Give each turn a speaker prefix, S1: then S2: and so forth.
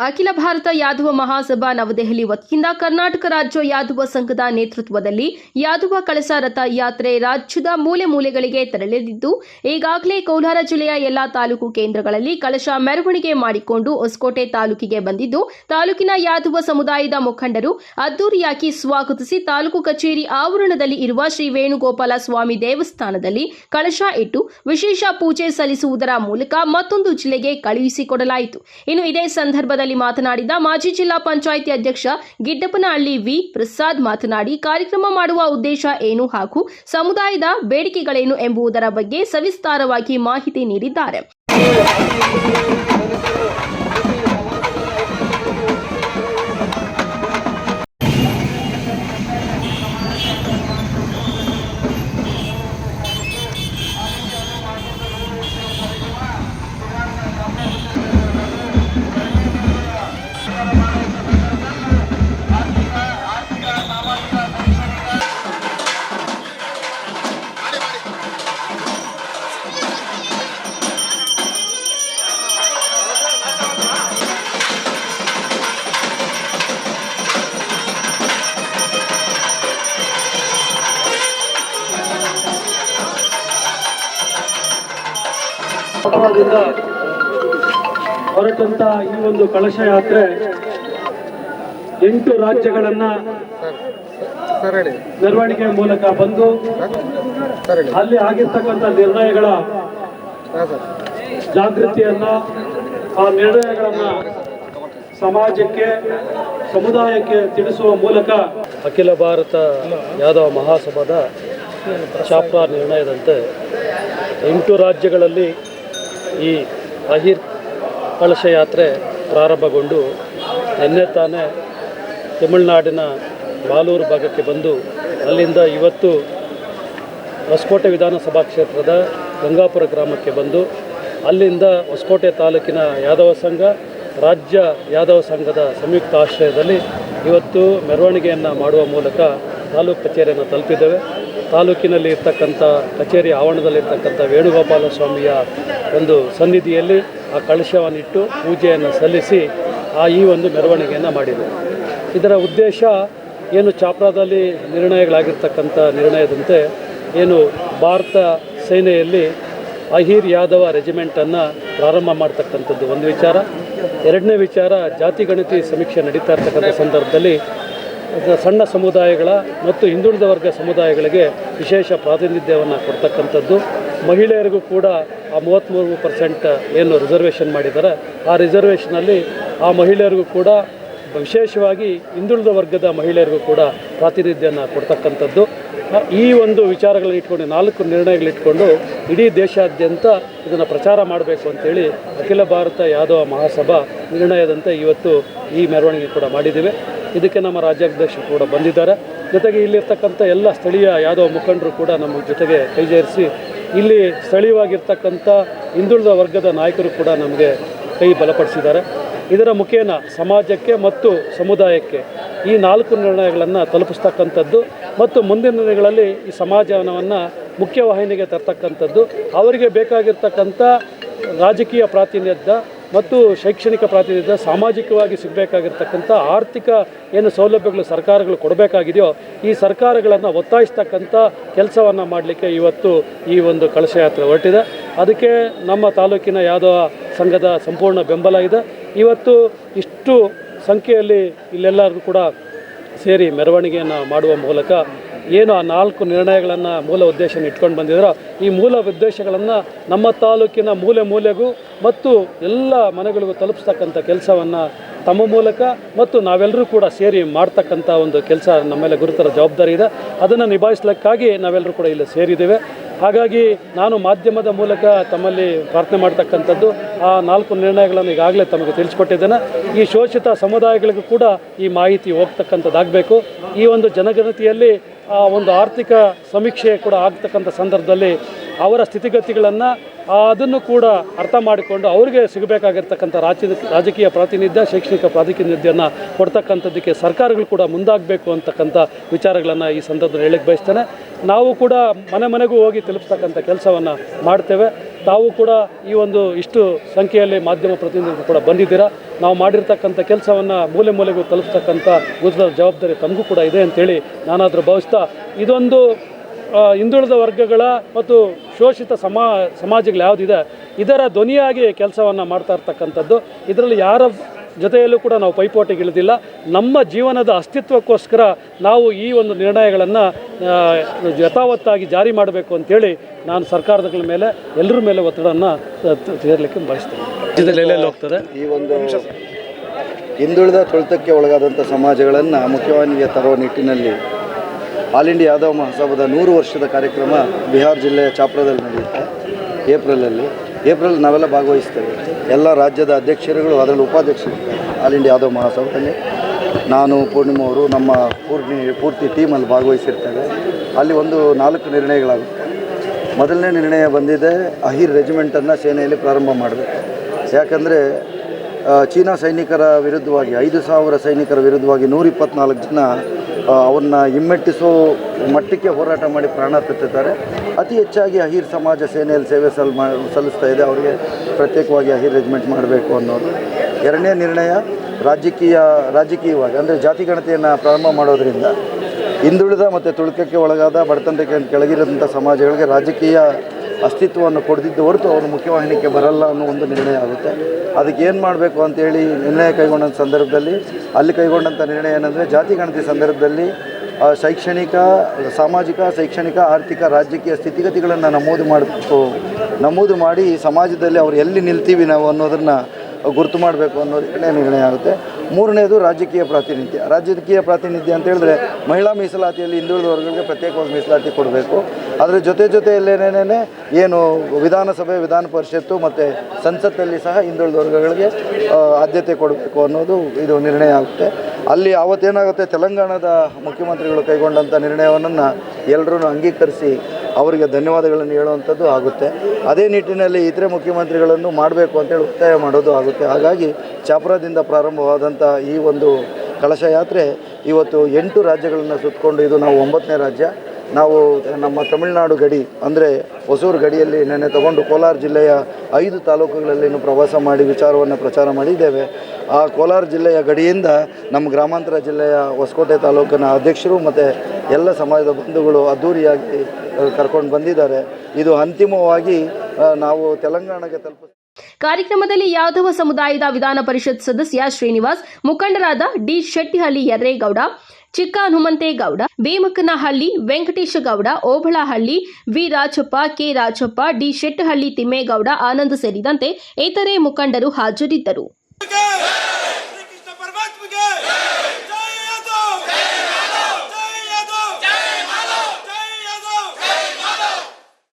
S1: ಅಖಿಲ ಭಾರತ ಯಾದವ ಮಹಾಸಭಾ ನವದೆಹಲಿ ವತಿಯಿಂದ ಕರ್ನಾಟಕ ರಾಜ್ಯ ಯಾದವ ಸಂಘದ ನೇತೃತ್ವದಲ್ಲಿ ಯಾದವ ಕಳಸ ರಥ ಯಾತ್ರೆ ರಾಜ್ಯದ ಮೂಲೆ ಮೂಲೆಗಳಿಗೆ ತೆರಳಿದ್ದು ಈಗಾಗಲೇ ಕೋಲಾರ ಜಿಲ್ಲೆಯ ಎಲ್ಲಾ ತಾಲೂಕು ಕೇಂದ್ರಗಳಲ್ಲಿ ಕಳಶ ಮೆರವಣಿಗೆ ಮಾಡಿಕೊಂಡು ಹೊಸಕೋಟೆ ತಾಲೂಕಿಗೆ ಬಂದಿದ್ದು, ತಾಲೂಕಿನ ಯಾದವ ಸಮುದಾಯದ ಮುಖಂಡರು ಅದ್ದೂರಿಯಾಗಿ ಸ್ವಾಗತಿಸಿ ತಾಲೂಕು ಕಚೇರಿ ಆವರಣದಲ್ಲಿ ಇರುವ ಶ್ರೀ ವೇಣುಗೋಪಾಲ ಸ್ವಾಮಿ ದೇವಸ್ಥಾನದಲ್ಲಿ ಕಳಶ ಇಟ್ಟು ವಿಶೇಷ ಪೂಜೆ ಸಲ್ಲಿಸುವುದರ ಮೂಲಕ ಮತ್ತೊಂದು ಜಿಲ್ಲೆಗೆ ಕಳುಹಿಸಿಕೊಡಲಾಯಿತು ಇನ್ನು ಇದೇ ಸಂದರ್ಭದಲ್ಲಿ ಮಾತನಾಡಿದ ಮಾಜಿ ಜಿಲ್ಲಾ ಪಂಚಾಯಿತಿ ಅಧ್ಯಕ್ಷ ಗಿಡ್ಡಪ್ಪನಹಳ್ಳಿ ವಿ ಪ್ರಸಾದ್ ಮಾತನಾಡಿ, ಕಾರ್ಯಕ್ರಮ ಮಾಡುವ ಉದ್ದೇಶ ಏನು ಹಾಗೂ ಸಮುದಾಯದ ಬೇಡಿಕೆಗಳೇನು ಎಂಬುದರ ಬಗ್ಗೆ ಸವಿಸ್ತಾರವಾಗಿ ಮಾಹಿತಿ ನೀಡಿದ್ದಾರೆ.
S2: ಹೊರಟಂತ ಈ ಒಂದು ಕಳಶ ಯಾತ್ರೆ ಎಂಟು ರಾಜ್ಯಗಳನ್ನ ಮೆರವಣಿಗೆ ಮೂಲಕ ಬಂದು ಅಲ್ಲಿ ಆಗಿರ್ತಕ್ಕಂಥ ನಿರ್ಣಯಗಳ ಜಾಗೃತಿಯನ್ನ ಆ ನಿರ್ಣಯಗಳನ್ನ ಸಮಾಜಕ್ಕೆ ಸಮುದಾಯಕ್ಕೆ ತಿಳಿಸುವ ಮೂಲಕ ಅಖಿಲ ಭಾರತ ಯಾದವ ಮಹಾಸಭಾದ ಶಾಪ ನಿರ್ಣಯದಂತೆ ಎಂಟು ರಾಜ್ಯಗಳಲ್ಲಿ ಈ ಅಹಿರ್ ಕಳಶ ಯಾತ್ರೆ ಪ್ರಾರಂಭಗೊಂಡು ನಿನ್ನೆ ತಾನೇ ತಮಿಳುನಾಡಿನ ಬಾಲೂರು ಭಾಗಕ್ಕೆ ಬಂದು ಅಲ್ಲಿಂದ ಇವತ್ತು ಹೊಸಕೋಟೆ ವಿಧಾನಸಭಾ ಕ್ಷೇತ್ರದ ಗಂಗಾಪುರ ಗ್ರಾಮಕ್ಕೆ ಬಂದು ಅಲ್ಲಿಂದ ಹೊಸಕೋಟೆ ತಾಲೂಕಿನ ಯಾದವ ಸಂಘ, ರಾಜ್ಯ ಯಾದವ ಸಂಘದ ಸಂಯುಕ್ತ ಆಶ್ರಯದಲ್ಲಿ ಇವತ್ತು ಮೆರವಣಿಗೆಯನ್ನು ಮಾಡುವ ಮೂಲಕ ತಾಲೂಕು ಕಚೇರಿಯನ್ನು ತಲುಪಿದ್ದೇವೆ. ತಾಲೂಕಿನಲ್ಲಿ ಇರ್ತಕ್ಕಂಥ ಕಚೇರಿ ಆವರಣದಲ್ಲಿರ್ತಕ್ಕಂಥ ವೇಣುಗೋಪಾಲ ಸ್ವಾಮಿಯ ಒಂದು ಸನ್ನಿಧಿಯಲ್ಲಿ ಆ ಕಳಶವನ್ನಿಟ್ಟು ಪೂಜೆಯನ್ನು ಸಲ್ಲಿಸಿ ಆ ಈ ಒಂದು ಮೆರವಣಿಗೆಯನ್ನು ಮಾಡಿದ್ದೇವೆ. ಇದರ ಉದ್ದೇಶ ಏನು ಚಾಪ್ರಾದಲ್ಲಿ ನಿರ್ಣಯಗಳಾಗಿರ್ತಕ್ಕಂಥ ನಿರ್ಣಯದಂತೆ ಏನು ಭಾರತ ಸೇನೆಯಲ್ಲಿ ಅಹಿರ್ ಯಾದವ ರೆಜಿಮೆಂಟನ್ನು ಪ್ರಾರಂಭ ಮಾಡ್ತಕ್ಕಂಥದ್ದು ಒಂದು ವಿಚಾರ. ಎರಡನೇ ವಿಚಾರ, ಜಾತಿ ಗಣತಿ ಸಮೀಕ್ಷೆ ನಡೀತಾ ಇರ್ತಕ್ಕಂಥ ಸಂದರ್ಭದಲ್ಲಿ ಸಣ್ಣ ಸಮುದಾಯಗಳ ಮತ್ತು ಹಿಂದುಳಿದ ವರ್ಗ ಸಮುದಾಯಗಳಿಗೆ ವಿಶೇಷ ಪ್ರಾತಿನಿಧ್ಯವನ್ನು ಕೊಡ್ತಕ್ಕಂಥದ್ದು. ಮಹಿಳೆಯರಿಗೂ ಕೂಡ ಆ ಮೂವತ್ತ್ಮೂರು ಪರ್ಸೆಂಟ್ ಏನು ರಿಸರ್ವೇಷನ್ ಮಾಡಿದ್ದಾರೆ. ಆ ರಿಸರ್ವೇಷನಲ್ಲಿ ಆ ಮಹಿಳೆಯರಿಗೂ ಕೂಡ ವಿಶೇಷವಾಗಿ ಹಿಂದುಳಿದ ವರ್ಗದ ಮಹಿಳೆಯರಿಗೂ ಕೂಡ ಪ್ರಾತಿನಿಧ್ಯನ ಕೊಡ್ತಕ್ಕಂಥದ್ದು. ಈ ಒಂದು ವಿಚಾರಗಳನ್ನ ಇಟ್ಕೊಂಡು, ನಾಲ್ಕು ನಿರ್ಣಯಗಳಿಟ್ಕೊಂಡು ಇಡೀ ದೇಶಾದ್ಯಂತ ಇದನ್ನು ಪ್ರಚಾರ ಮಾಡಬೇಕು ಅಂತೇಳಿ ಅಖಿಲ ಭಾರತ ಯಾದವ ಮಹಾಸಭಾ ನಿರ್ಣಯದಂತೆ ಇವತ್ತು ಈ ಮೆರವಣಿಗೆ ಕೂಡ ಮಾಡಿದ್ದೇವೆ. ಇದಕ್ಕೆ ನಮ್ಮ ರಾಜ್ಯಾಧ್ಯಕ್ಷರು ಕೂಡ ಬಂದಿದ್ದಾರೆ. ಜೊತೆಗೆ ಇಲ್ಲಿರ್ತಕ್ಕಂಥ ಎಲ್ಲ ಸ್ಥಳೀಯ ಯಾದವ ಮುಖಂಡರು ಕೂಡ ನಮ್ಮ ಜೊತೆಗೆ ಕೈಜೇರಿಸಿ ಇಲ್ಲಿ ಸ್ಥಳೀಯವಾಗಿರ್ತಕ್ಕಂಥ ಹಿಂದುಳಿದ ವರ್ಗದ ನಾಯಕರು ಕೂಡ ನಮಗೆ ಕೈ ಬಲಪಡಿಸಿದ್ದಾರೆ. ಇದರ ಮುಖೇನ ಸಮಾಜಕ್ಕೆ ಮತ್ತು ಸಮುದಾಯಕ್ಕೆ ಈ ನಾಲ್ಕು ನಿರ್ಣಯಗಳನ್ನು ತಲುಪಿಸ್ತಕ್ಕಂಥದ್ದು ಮತ್ತು ಮುಂದಿನ ದಿನಗಳಲ್ಲಿ ಈ ಸಮಾಜವನ್ನು ಮುಖ್ಯವಾಹಿನಿಗೆ ತರ್ತಕ್ಕಂಥದ್ದು, ಅವರಿಗೆ ಬೇಕಾಗಿರ್ತಕ್ಕಂಥ ರಾಜಕೀಯ ಪ್ರಾತಿನಿಧ್ಯ ಮತ್ತು ಶೈಕ್ಷಣಿಕ ಪ್ರಾತಿನಿಧ್ಯ, ಸಾಮಾಜಿಕವಾಗಿ ಸಿಗಬೇಕಾಗಿರ್ತಕ್ಕಂಥ ಆರ್ಥಿಕ ಏನು ಸೌಲಭ್ಯಗಳು ಸರ್ಕಾರಗಳು ಕೊಡಬೇಕಾಗಿದೆಯೋ ಈ ಸರ್ಕಾರಗಳನ್ನು ಒತ್ತಾಯಿಸ್ತಕ್ಕಂಥ ಕೆಲಸವನ್ನು ಮಾಡಲಿಕ್ಕೆ ಇವತ್ತು ಈ ಒಂದು ಕಳಶ ಯಾತ್ರೆ ಹೊರಟಿದೆ. ಅದಕ್ಕೆ ನಮ್ಮ ತಾಲೂಕಿನ ಯಾದವ ಸಂಘದ ಸಂಪೂರ್ಣ ಬೆಂಬಲ ಇದೆ. ಇವತ್ತು ಇಷ್ಟು ಸಂಖ್ಯೆಯಲ್ಲಿ ಇಲ್ಲೆಲ್ಲರಿಗೂ ಕೂಡ ಸೇರಿ ಮೆರವಣಿಗೆಯನ್ನು ಮಾಡುವ ಮೂಲಕ ಏನು ಆ ನಾಲ್ಕು ನಿರ್ಣಯಗಳನ್ನು ಮೂಲ ಉದ್ದೇಶ ಇಟ್ಕೊಂಡು ಬಂದಿದ್ರೋ ಈ ಮೂಲ ಉದ್ದೇಶಗಳನ್ನು ನಮ್ಮ ತಾಲೂಕಿನ ಮೂಲೆ ಮೂಲೆಗೂ ಮತ್ತು ಎಲ್ಲ ಮನೆಗಳಿಗೂ ತಲುಪಿಸ್ತಕ್ಕಂಥ ಕೆಲಸವನ್ನು ತಮ್ಮ ಮೂಲಕ ಮತ್ತು ನಾವೆಲ್ಲರೂ ಕೂಡ ಸೇರಿ ಮಾಡ್ತಕ್ಕಂಥ ಒಂದು ಕೆಲಸ ನಮ್ಮ ಮೇಲೆ ಗುರುತರ ಜವಾಬ್ದಾರಿ ಇದೆ. ಅದನ್ನು ನಿಭಾಯಿಸ್ಲಿಕ್ಕಾಗಿ ನಾವೆಲ್ಲರೂ ಕೂಡ ಇಲ್ಲಿ ಸೇರಿದ್ದೇವೆ. ಹಾಗಾಗಿ ನಾನು ಮಾಧ್ಯಮದ ಮೂಲಕ ತಮ್ಮಲ್ಲಿ ಪ್ರಾರ್ಥನೆ ಮಾಡ್ತಕ್ಕಂಥದ್ದು, ಆ ನಾಲ್ಕು ನಿರ್ಣಯಗಳನ್ನು ಈಗಾಗಲೇ ತಮಗೆ ತಿಳಿಸ್ಕೊಟ್ಟಿದ್ದೇನೆ. ಈ ಶೋಷಿತ ಸಮುದಾಯಗಳಿಗೂ ಕೂಡ ಈ ಮಾಹಿತಿ ಹೋಗ್ತಕ್ಕಂಥದ್ದಾಗಬೇಕು. ಈ ಒಂದು ಜನಗಣತಿಯಲ್ಲಿ, ಆ ಒಂದು ಆರ್ಥಿಕ ಸಮೀಕ್ಷೆ ಕೂಡ ಆಗ್ತಕ್ಕಂಥ ಸಂದರ್ಭದಲ್ಲಿ ಅವರ ಸ್ಥಿತಿಗತಿಗಳನ್ನು ಅದನ್ನು ಕೂಡ ಅರ್ಥ ಮಾಡಿಕೊಂಡು ಅವರಿಗೆ ಸಿಗಬೇಕಾಗಿರ್ತಕ್ಕಂಥ ರಾಜ್ಯದ ರಾಜಕೀಯ ಪ್ರಾತಿನಿಧ್ಯ, ಶೈಕ್ಷಣಿಕ ಪ್ರಾತಿನಿಧ್ಯನ ಕೊಡ್ತಕ್ಕಂಥದ್ದಕ್ಕೆ ಸರ್ಕಾರಗಳು ಕೂಡ ಮುಂದಾಗಬೇಕು ಅಂತಕ್ಕಂಥ ವಿಚಾರಗಳನ್ನು ಈ ಸಂದರ್ಭದಲ್ಲಿ ಹೇಳಕ್ಕೆ ಬಯಸ್ತೇನೆ. ನಾವು ಕೂಡ ಮನೆ ಮನೆಗೂ ಹೋಗಿ ತಲುಪಿಸ್ತಕ್ಕಂಥ ಕೆಲಸವನ್ನು ಮಾಡ್ತೇವೆ. ತಾವು ಕೂಡ ಈ ಒಂದು ಇಷ್ಟು ಸಂಖ್ಯೆಯಲ್ಲಿ ಮಾಧ್ಯಮ ಪ್ರತಿನಿಧಿಗಳು ಕೂಡ ಬಂದಿದ್ದೀರಾ. ನಾವು ಮಾಡಿರ್ತಕ್ಕಂಥ ಕೆಲಸವನ್ನು ಮೂಲೆ ಮೂಲೆಗೂ ತಲುಪಿಸ್ತಕ್ಕಂಥ ಗುರುತರ ಜವಾಬ್ದಾರಿ ತಮಗೂ ಕೂಡ ಇದೆ ಅಂತೇಳಿ ನಾನಾದರೂ ಭಾವಿಸ್ತಾ ಇದೊಂದು ಹಿಂದುಳಿದ ವರ್ಗಗಳ ಮತ್ತು ಶೋಷಿತ ಸಮಾ ಸಮಾಜಗಳು ಯಾವುದಿದೆ ಇದರ ಧ್ವನಿಯಾಗಿ ಕೆಲಸವನ್ನು ಮಾಡ್ತಾ ಇರ್ತಕ್ಕಂಥದ್ದು. ಇದರಲ್ಲಿ ಯಾರ ಜೊತೆಯಲ್ಲೂ ಕೂಡ ನಾವು ಪೈಪೋಟಿಗಿಳಿದಿಲ್ಲ. ನಮ್ಮ ಜೀವನದ ಅಸ್ತಿತ್ವಕ್ಕೋಸ್ಕರ ನಾವು ಈ ಒಂದು ನಿರ್ಣಯಗಳನ್ನು ಯಥಾವತ್ತಾಗಿ ಜಾರಿ ಮಾಡಬೇಕು ಅಂತೇಳಿ ನಾನು ಸರ್ಕಾರದಗಳ ಮೇಲೆ ಎಲ್ಲರ ಮೇಲೆ ಒತ್ತಡವನ್ನು ಸೇರಲಿಕ್ಕೆ ಬಯಸ್ತೇನೆ. ಹೋಗ್ತದೆ?
S3: ಈ ಒಂದು ಹಿಂದುಳಿದ ತುಳಿತಕ್ಕೆ ಒಳಗಾದಂಥ ಸಮಾಜಗಳನ್ನು ಮುಖ್ಯವಾಹಿನಿಗೆ ತರುವ ನಿಟ್ಟಿನಲ್ಲಿ ಆಲ್ ಇಂಡಿಯಾ ಯಾದವ ಮಹಾಸಭಾದ ನೂರು ವರ್ಷದ ಕಾರ್ಯಕ್ರಮ ಬಿಹಾರ್ ಜಿಲ್ಲೆಯ ಚಾಪ್ರದಲ್ಲಿ ನಡೆಯುತ್ತೆ. ಏಪ್ರಿಲಲ್ಲಿ. ಏಪ್ರಿಲ್ ನಾವೆಲ್ಲ ಭಾಗವಹಿಸ್ತೇವೆ. ಎಲ್ಲ ರಾಜ್ಯದ ಅಧ್ಯಕ್ಷರುಗಳು, ಅದರಲ್ಲಿ ಉಪಾಧ್ಯಕ್ಷರು ಆಲ್ ಇಂಡಿಯಾ ಯಾದವ್ ಮಹೋತ್ಸವದಲ್ಲಿ ನಾನು, ಪೂರ್ಣಿಮಾ ಅವರು ನಮ್ಮ ಪೂರ್ಣಿ, ಪೂರ್ತಿ ಟೀಮಲ್ಲಿ ಭಾಗವಹಿಸಿರ್ತೇವೆ. ಅಲ್ಲಿ ಒಂದು ನಾಲ್ಕು ನಿರ್ಣಯಗಳಾಗುತ್ತೆ. ಮೊದಲನೇ ನಿರ್ಣಯ ಬಂದಿದೆ, ಅಹಿರ್ ರೆಜಿಮೆಂಟನ್ನು ಸೇನೆಯಲ್ಲಿ ಪ್ರಾರಂಭ ಮಾಡಬೇಕು. ಯಾಕಂದರೆ ಚೀನಾ ಸೈನಿಕರ ವಿರುದ್ಧವಾಗಿ, ಐದು ಸಾವಿರ ಸೈನಿಕರ ವಿರುದ್ಧವಾಗಿ ನೂರ ಇಪ್ಪತ್ನಾಲ್ಕು ಜನ ಆ, ಅವ್ರನ್ನ ಹಿಮ್ಮೆಟ್ಟಿಸೋ ಮಟ್ಟಕ್ಕೆ ಹೋರಾಟ ಮಾಡಿ ಪ್ರಾಣ ತೆತ್ತಿದ್ದಾರೆ. ಅತಿ ಹೆಚ್ಚಾಗಿ ಅಹಿರ್ ಸಮಾಜ ಸೇನೆಯಲ್ಲಿ ಸೇವೆ ಸಲ್ ಸಲ್ಲಿಸ್ತಾ ಇದೆ. ಅವರಿಗೆ ಪ್ರತ್ಯೇಕವಾಗಿ ಅಹಿರ್ ರೆಜಿಮೆಂಟ್ ಮಾಡಬೇಕು ಅನ್ನೋದು. ಎರಡನೇ ನಿರ್ಣಯ ರಾಜಕೀಯ ರಾಜಕೀಯವಾಗಿ ಅಂದರೆ ಜಾತಿ ಗಣತಿಯನ್ನು ಪ್ರಾರಂಭ ಮಾಡೋದರಿಂದ ಹಿಂದುಳಿದ ಮತ್ತು ತುಳುಕಕ್ಕೆ ಒಳಗಾದ ಬಡತನಕ್ಕೆ ಕೆಳಗಿರೋಂಥ ಸಮಾಜಗಳಿಗೆ ರಾಜಕೀಯ ಅಸ್ತಿತ್ವವನ್ನು ಕೊಡದಿದ್ದು ಹೊರತು ಅವರು ಮುಖ್ಯವಾಹಿನಿಗೆ ಬರಲ್ಲ ಅನ್ನೋ ಒಂದು ನಿರ್ಣಯ ಆಗುತ್ತೆ. ಅದಕ್ಕೆ ಏನು ಮಾಡಬೇಕು ಅಂತೇಳಿ ನಿರ್ಣಯ ಕೈಗೊಂಡಂಥ ಸಂದರ್ಭದಲ್ಲಿ, ಅಲ್ಲಿ ಕೈಗೊಂಡಂಥ ನಿರ್ಣಯ ಏನಂದರೆ ಜಾತಿ ಗಣತಿ ಸಂದರ್ಭದಲ್ಲಿ ಶೈಕ್ಷಣಿಕ, ಸಾಮಾಜಿಕ, ಶೈಕ್ಷಣಿಕ, ಆರ್ಥಿಕ, ರಾಜಕೀಯ ಸ್ಥಿತಿಗತಿಗಳನ್ನು ನಮೂದು ಮಾಡಬೇಕು ನಮೂದು ಮಾಡಿ ಸಮಾಜದಲ್ಲಿ ಅವ್ರು ಎಲ್ಲಿ ನಿಲ್ತೀವಿ ನಾವು ಅನ್ನೋದನ್ನು ಗುರುತು ಮಾಡಬೇಕು ಅನ್ನೋದು ಎರಡನೇ ನಿರ್ಣಯ ಆಗುತ್ತೆ. ಮೂರನೇದು ರಾಜಕೀಯ ಪ್ರಾತಿನಿಧ್ಯ. ರಾಜಕೀಯ ಪ್ರಾತಿನಿಧ್ಯ ಅಂತ ಹೇಳಿದ್ರೆ ಮಹಿಳಾ ಮೀಸಲಾತಿಯಲ್ಲಿ ಹಿಂದುಳಿದ ವರ್ಗಗಳಿಗೆ ಪ್ರತ್ಯೇಕವಾಗಿ ಮೀಸಲಾತಿ ಕೊಡಬೇಕು. ಅದರ ಜೊತೆ ಜೊತೆಯಲ್ಲೇನೇನೆ ಏನು ವಿಧಾನಸಭೆ, ವಿಧಾನ ಪರಿಷತ್ತು ಮತ್ತು ಸಂಸತ್ತಲ್ಲಿ ಸಹ ಹಿಂದುಳಿದ ವರ್ಗಗಳಿಗೆ ಆದ್ಯತೆ ಕೊಡಬೇಕು ಅನ್ನೋದು ಇದು ನಿರ್ಣಯ ಆಗುತ್ತೆ. ಅಲ್ಲಿ ಅವತ್ತೇನಾಗುತ್ತೆ, ತೆಲಂಗಾಣದ ಮುಖ್ಯಮಂತ್ರಿಗಳು ಕೈಗೊಂಡಂಥ ನಿರ್ಣಯವನ್ನು ಎಲ್ಲರೂ ಅಂಗೀಕರಿಸಿ ಅವರಿಗೆ ಧನ್ಯವಾದಗಳನ್ನು ಹೇಳುವಂಥದ್ದು ಆಗುತ್ತೆ. ಅದೇ ನಿಟ್ಟಿನಲ್ಲಿ ಇತರೆ ಮುಖ್ಯಮಂತ್ರಿಗಳನ್ನು ಮಾಡಬೇಕು ಅಂತೇಳಿ ಒತ್ತಾಯ ಮಾಡೋದು ಆಗುತ್ತೆ. ಹಾಗಾಗಿ ಚಾಪುರದಿಂದ ಪ್ರಾರಂಭವಾದಂಥ ಈ ಒಂದು ಕಳಶ ಯಾತ್ರೆ ಇವತ್ತು ಎಂಟು ರಾಜ್ಯಗಳನ್ನು ಸುತ್ತಕೊಂಡು, ಇದು ನಾವು ಒಂಬತ್ತನೇ ರಾಜ್ಯ. ನಾವು ನಮ್ಮ ತಮಿಳುನಾಡು ಗಡಿ, ಅಂದರೆ ಹೊಸೂರು ಗಡಿಯಲ್ಲಿ ನೆನ್ನೆ ತಗೊಂಡು ಕೋಲಾರ ಜಿಲ್ಲೆಯ ಐದು ತಾಲೂಕುಗಳಲ್ಲಿ ಪ್ರವಾಸ ಮಾಡಿ ವಿಚಾರವನ್ನು ಪ್ರಚಾರ ಮಾಡಿದ್ದೇವೆ. ಆ ಕೋಲಾರ ಜಿಲ್ಲೆಯ ಗಡಿಯಿಂದ ನಮ್ಮ ಗ್ರಾಮಾಂತರ ಜಿಲ್ಲೆಯ ಹೊಸಕೋಟೆ ತಾಲೂಕಿನ ಅಧ್ಯಕ್ಷರು ಮತ್ತು ಎಲ್ಲ ಸಮಾಜದ ಬಂಧುಗಳು ಅದ್ಧೂರಿಯಾಗಿ ಕರ್ಕೊಂಡು ಬಂದಿದ್ದಾರೆ. ಇದು ಅಂತಿಮವಾಗಿ ನಾವು ತೆಲಂಗಾಣಕ್ಕೆ ತಲುಪ
S1: ಕಾರ್ಯಕ್ರಮದಲ್ಲಿ ಯಾದವ ಸಮುದಾಯದ ವಿಧಾನ ಪರಿಷತ್ ಸದಸ್ಯ ಶ್ರೀನಿವಾಸ್, ಮುಖಂಡರಾದ D Shettihalli Yarregowda Chikka Hanumanthegowda Bemakanahalli Venkatesha Gowda Obalahalli, V Rajappa, K Rajappa, D Shettahalli Thimmegowda, Anand ಸೇರಿದಂತೆ ಇತರೆ ಮುಖಂಡರು ಹಾಜರಿದ್ದರು!